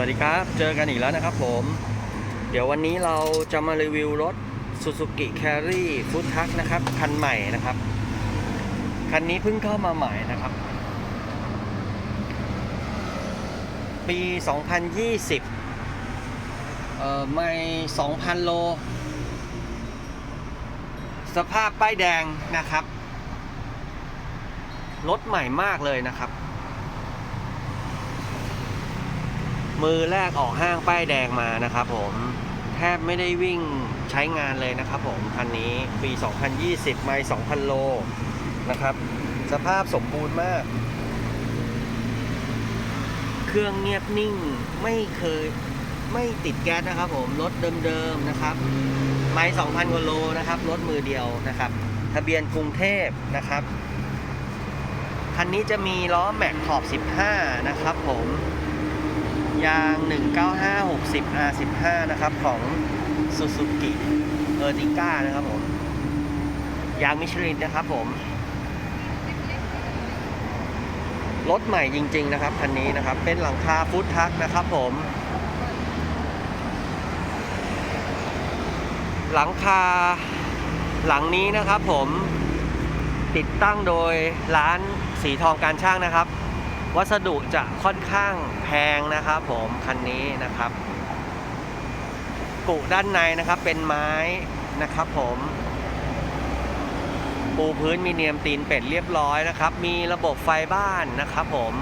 วัสดีครับ เจอกันอีกแล้วนะครับผม เดี๋ยววันนี้เราจะมารีวิวรถ Suzuki Carry Food t r u c นะครับ คันใหม่นะครับ คันนี้เพิ่งเข้ามาใหม่นะครับ ปี 2020 เอ่อ ไม่ 2,000 โล สภาพป้ายแดงนะครับ รถใหม่มากเลยนะครับ มือแรกออกห้างป้ายแดงมานะครับผมแทบไม่ได้วิ่งใช้งานเลยนะครับผมคันนี้ปี 2020 ไม่2,000 โลนะครับ สภาพสมบูรณ์มาก เครื่องเงียบนิ่งไม่เคยไม่ติดแก๊สนะครับผมรถเดิมๆนะครับ ไม่2,000กว่าโลนะครับรถมือเดียวนะครับ ทะเบียนกรุงเทพนะครับคันนี้จะมีล้อแม็กขอบ 15 นะครับผม ยาง 19560 R15 นะครับของ Suzuki e r t i g a นะครับผม ยางมิชลินนะครับผม รถใหม่จริง ๆ นะครับคันนี้นะครับ เป็นหลังคาฟุตทักนะครับผม หลังคาหลังนี้นะครับผมติดตั้งโดยร้านสีทองการช่างนะครับ วัสดุจะค่อนข้างแพงนะครับผมคันนี้นะครับกุด้านในนะครับเป็นไม้นะครับผมปูพื้นมีเนียมตีนเป็ดเรียบร้อยนะครับ มีระบบไฟบ้านนะครับผม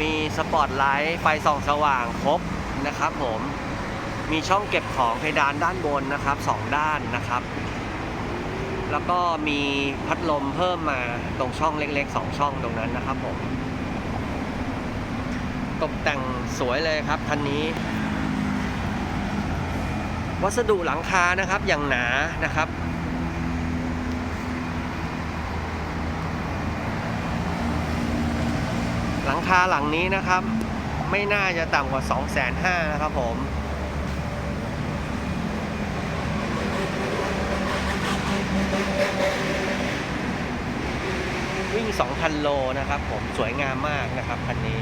มีสปอตไลท์ไฟส่องสว่างครบนะครับผมมีช่องเก็บของเพดานด้านบนนะครับสองด้านนะครับ แล้วก็มีพัดลมเพิ่มมาตรงช่องเล็กๆสองช่องตรงนั้นนะครับผม ตกแต่งสวยเลยครับคันนี้ วัสดุหลังคานะครับอย่างหนานะครับหลังคาหลังนี้นะครับ ไม่น่าจะต่ำกว่า 2 5 0 0 0นะครับผม วิ่ง 2,000 โลนะครับผมสวยงามมากนะครับคันนี้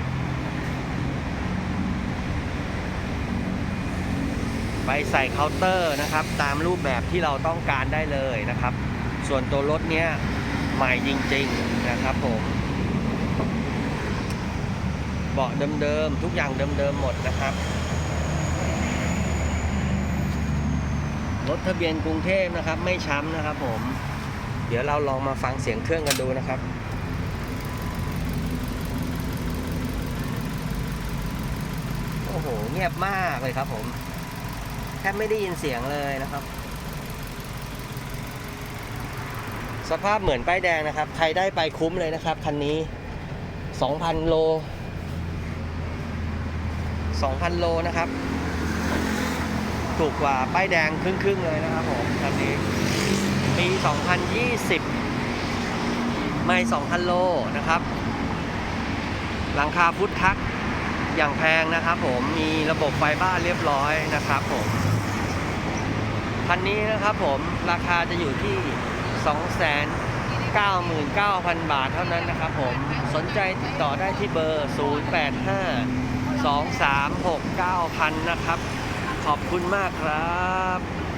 ไปใส่เคาน์เตอร์นะครับ ตามรูปแบบที่เราต้องการได้เลยนะครับ ส่วนตัวรถเนี้ยใหม่จริงๆนะครับผมเบาะเดิมๆทุกอย่างเดิมๆหมดนะครับรถทะเบียนกรุงเทพนะครับ ไม่ช้ำนะครับ ผม เดี๋ยวเราลองมาฟังเสียงเครื่องกันดูนะครับโอ้โหเงียบมากเลยครับผม แทบไม่ได้ยินเสียงเลยนะครับ สภาพเหมือนป้ายแดงนะครับ ใครได้ไปคุ้มเลยนะครับ คันนี้ 2,000 โล 2,000 โลนะครับ ถูกกว่าป้ายแดงครึ่งๆเลยนะครับผมคันนี้ปี 2020 ไม่ 2,000 โลนะครับ หลังคาพุทธทักอย่างแพงนะครับผมมีระบบไฟบ้านเรียบร้อยนะครับผม คันนี้นะครับผมราคาจะอยู่ที่ 299,000 บาทเท่านั้นนะครับผมสนใจติดต่อได้ที่เบอร์ 085 2369,000 นะครับ ขอบคุณมากครับ